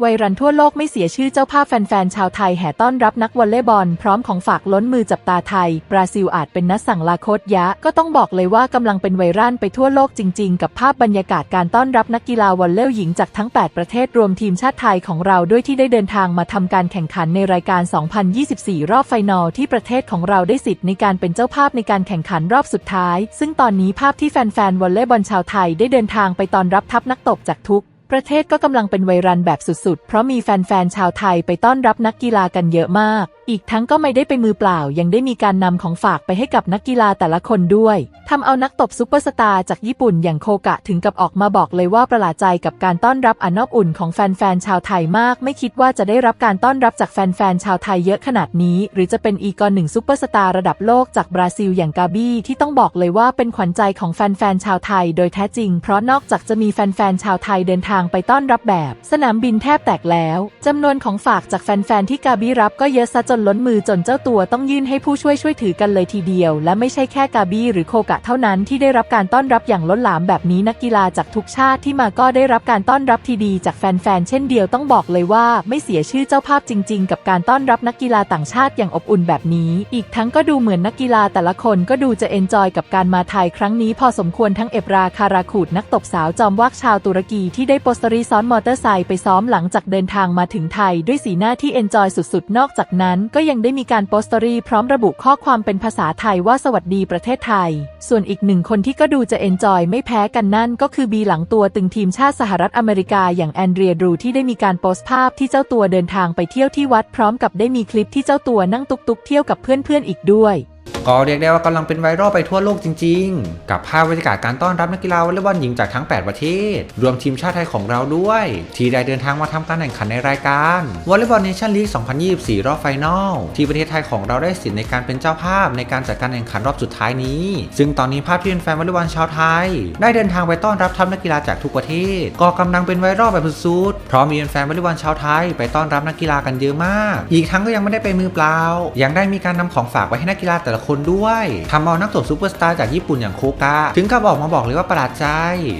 ไวรันทั่วโลกไม่เสียชื่อเจ้าภาพแฟนๆ ชาวไทยแห่ต้อนรับนักวอลเลย์บอล พร้อมของฝากล้นมือจับตาไทย บราซิลอาจเป็นนัดสั่งลาโคตยะ ก็ต้องบอกเลยว่ากำลังเป็นไวรัลไปทั่วโลกจริงๆ กับภาพบรรยากาศการต้อนรับนักกีฬาวอลเลย์หญิงจากทั้ง 8 ประเทศรวมทีมชาติไทยของเราด้วยที่ได้เดินทางมาทำการแข่งขันในรายการ 2024 รอบไฟนอลที่ประเทศของเราได้สิทธิ์ในการเป็นเจ้าภาพในการแข่งขันรอบสุดท้าย ซึ่งตอนนี้ภาพที่แฟนๆ วอลเลย์บอลชาวไทยได้เดินทางไปต้อนรับทัพนักตบจากทุก ประเทศก็กำลังเป็นไวรันแบบสุดๆ เพราะมีแฟนๆ ชาวไทยไปต้อนรับนักกีฬากันเยอะมาก อีกทั้งก็ไม่ได้ไปมือเปล่ายังได้มีการนำของฝากไปให้กับนักกีฬาแต่ละคนด้วยทำเอานักตบซุปเปอร์สตาร์จากญี่ปุ่นอย่างโคกะถึงกับออกมาบอกเลยว่าประหลาดใจกับการต้อนรับอันอบอุ่นของแฟนๆชาวไทยมาก ไม่คิดว่าจะได้รับการต้อนรับจากแฟนๆชาวไทยเยอะขนาดนี้ หรือจะเป็นอีกอนหนึ่งซุปเปอร์สตาร์ระดับโลกจากบราซิลอย่างกาบี้ที่ต้องบอกเลยว่าเป็นขวัญใจของแฟนๆชาวไทยโดยแท้จริง เพราะนอกจากจะมีแฟนๆชาวไทยเดินทางไปต้อนรับแบบ สนามบินแทบแตกแล้วจำนวนของฝากจากแฟนๆที่กาบี้รับก็เยอะซะจนล้นมือจนเจ้าตัวต้องยื่นให้ผู้ช่วยช่วยถือกันเลยทีเดียว และไม่ใช่แค่กาบี้หรือโคกะเท่านั้นที่ได้รับการต้อนรับอย่างล้นหลามแบบนี้นักกีฬาจากทุกชาติที่มาก็ได้รับการต้อนรับที่ดีจากแฟนๆเช่นเดียวต้องบอกเลยว่า ไม่เสียชื่อเจ้าภาพจริง ๆ กับการต้อนรับนักกีฬาต่างชาติอย่างอบอุ่นแบบนี้ อีกทั้งก็ดูเหมือนนักกีฬาแต่ละคนก็ดูจะเอนจอยกับการมาไทยครั้งนี้พอสมควรทั้งเอบราคาราขูดนักตบสาวจอมวักชาวตุรกีที่ได้โปสตอรีซ้อนมอเตอร์ไซค์ไปซ้อมหลังจากเดินทางมาถึงไทย ด้วยสีหน้าที่เอนจอยสุดๆ นอกจากนั้นก็ยังได้มีการโปสตอรี่พร้อมระบุข้อความเป็นภาษาไทยว่าสวัสดีประเทศไทย ส่วนอีกหนึ่งคนที่ก็ดูจะเอนจอยไม่แพ้กันนั่นก็คือบีหลังตัวตึงทีมชาติสหรัฐอเมริกาอย่างแอนเดรียดรูที่ได้มีการโพสต์ภาพที่เจ้าตัวเดินทางไปเที่ยวที่วัดพร้อมกับได้มีคลิปที่เจ้าตัวนั่งตุกๆเที่ยวกับเพื่อนๆอีกด้วย ก็เรียกได้ว่ากำลังเป็นไวรัลไปทั่วโลกจริง ๆ กับภาพบรรยากาศการต้อนรับนักกีฬาวอลเลย์บอลหญิงจากทั้ง 8 ประเทศ รวมทีมชาติไทยของเราด้วย ที่ได้เดินทางมาทำการแข่งขันในรายการวอลเลย์บอลเนชั่นลีก 2024 รอบไฟนอลที่ประเทศไทยของเราได้สิทธิ์ในการเป็นเจ้าภาพในการจัดการแข่งขันรอบสุดท้ายนี้ ซึ่งตอนนี้ภาพที่แฟนวอลเลย์บอลชาวไทย ได้เดินทางไปต้อนรับทัพนักกีฬาจากทุกประเทศ ก็กำลังเป็นไวรัลแบบสุดๆเพราะมีแฟนวอลเลย์บอลชาวไทย ไปต้อนรับนักกีฬากันเยอะมาก อีกทั้งก็ยังไม่ได้ไปมือเปล่า ยังได้มีการนำของฝากไปให้นักกีฬาแต่ละคนด้วยทำเอานักตบซูเปอร์สตาร์จากญี่ปุ่นอย่างโคกะถึงกับออกมาบอกเลยว่าประหลาดใจ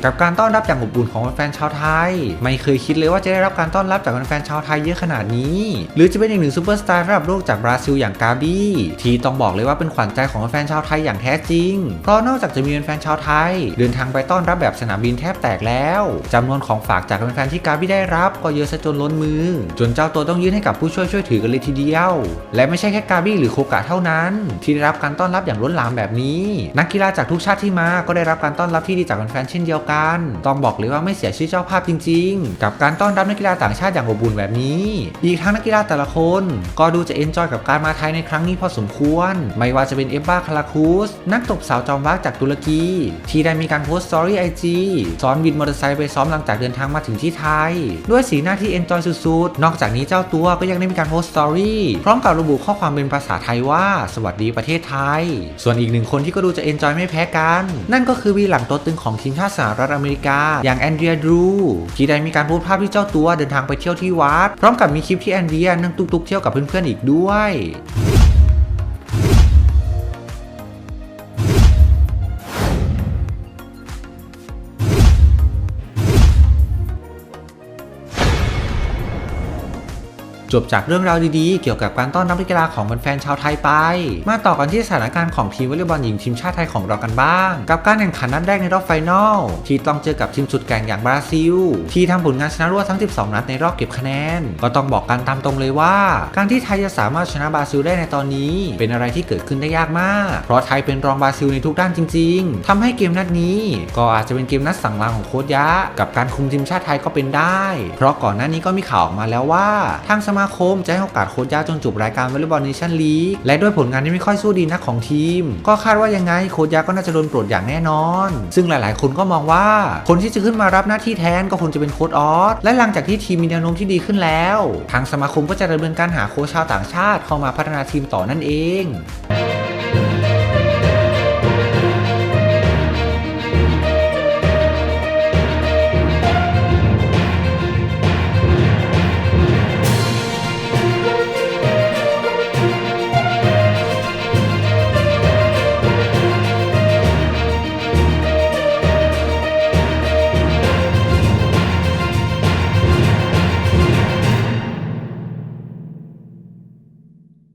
กับการต้อนรับอย่างอบอุ่นของแฟนชาวไทย ไม่เคยคิดเลยว่าจะได้รับการต้อนรับจากแฟนชาวไทยเยอะขนาดนี้ หรือจะเป็นอีกหนึ่งซูเปอร์สตาร์ระดับโลกจากบราซิลอย่างกาบี้ที่ต้องบอกเลยว่าเป็นขวัญใจของแฟนชาวไทยอย่างแท้จริง เพราะนอกจากจะมีแฟนชาวไทย เดินทางไปต้อนรับแบบสนามบินแทบแตกแล้วจำนวนของฝากจากแฟนๆที่กาบี้ได้รับก็เยอะซะจนล้นมือ จนเจ้าตัวต้องยื่นให้กับผู้ช่วยช่วยถือกันเลยทีเดียว และไม่ใช่แค่กาบี้หรือโคกะเท่านั้น ที่ได้รับการต้อนรับอย่างล้นหลามแบบนี้ นักกีฬาจากทุกชาติที่มาก็ได้รับการต้อนรับที่ดีจากแฟนๆเช่นเดียวกัน ต้องบอกเลยว่าไม่เสียชื่อเจ้าภาพจริง ๆ กับการต้อนรับนักกีฬาต่างชาติอย่างอบอุ่นแบบนี้ อีกทั้งนักกีฬาแต่ละคน ก็ดูจะเอนจอยกับการมาไทยในครั้งนี้พอสมควร ไม่ว่าจะเป็นเอฟบ้าคาราคูสนักตบสาวจอมวักจากตุรกี ที่ได้มีการโพสต์สตอรี่ไอจีซ้อนวินมอเตอร์ไซค์ไปซ้อมหลังจากเดินทางมาถึงที่ไทย ด้วยสีหน้าที่เอนจอยสุดๆ นอกจากนี้เจ้าตัวก็ยังได้มีการโพสต์สตอรี่พร้อมกับระบุข้อความเป็นภาษาไทยว่า สวัสดีประเทศไทย ส่วนอีกหนึ่งคนที่ก็ดูจะเอนจอยไม่แพ้กัน นั่นก็คือวีหลังตัวตึงของทีมชาติสหรัฐอเมริกา อย่างแอนเดรียดรู ที่ได้มีการโพสต์ภาพที่เจ้าตัวเดินทางไปเที่ยวที่วัด พร้อมกับมีคลิปที่แอนเดรียนั่งตุกๆเที่ยวกับเพื่อนๆอีกด้วย จบจากเรื่องราวดีๆ เกี่ยวกับการต้อนรับนักกีฬาของแฟนๆชาวไทยไป มาต่อกันที่สถานการณ์ของทีมวอลเลย์บอลหญิงทีมชาติไทยของเรากันบ้าง กับการแข่งขันนัดแรกในรอบไฟนอลที่ต้องเจอกับทีมสุดแกร่งอย่างบราซิล ที่ทำผลงานชนะรวดทั้ง 12 นัดในรอบเก็บคะแนน ก็ต้องบอกกันตามตรงเลยว่า การที่ไทยจะสามารถชนะบราซิลได้ในตอนนี้ เป็นอะไรที่เกิดขึ้นได้ยากมาก เพราะไทยเป็นรองบราซิลในทุกด้านจริง ๆทำให้เกมนัดนี้ ก็อาจจะเป็นเกมนัดสั่งลาของโค้ชยะ กับการคุมทีมชาติไทยก็เป็นได้ เพราะก่อนหน้านี้ก็มีข่าวออกมาแล้วว่าทางสมาคมจะให้โอกาสโค้ชยะจนจบรายการวอลเลย์บอลเนชั่นลีกและด้วยผลงานที่ไม่ค่อยสู้ดีนักของทีม ก็คาดว่ายังไงโค้ชยะก็น่าจะโดนปลดอย่างแน่นอน ซึ่งหลาย ๆ คนก็มองว่า คนที่จะขึ้นมารับหน้าที่แทนก็คงจะเป็นโค้ชออสและหลังจากที่ทีมมีแนวโน้มที่ดีขึ้นแล้ว ทางสมาคมก็จะดำเนินการหาโค้ชชาวต่างชาติเข้ามาพัฒนาทีมต่อนั่นเอง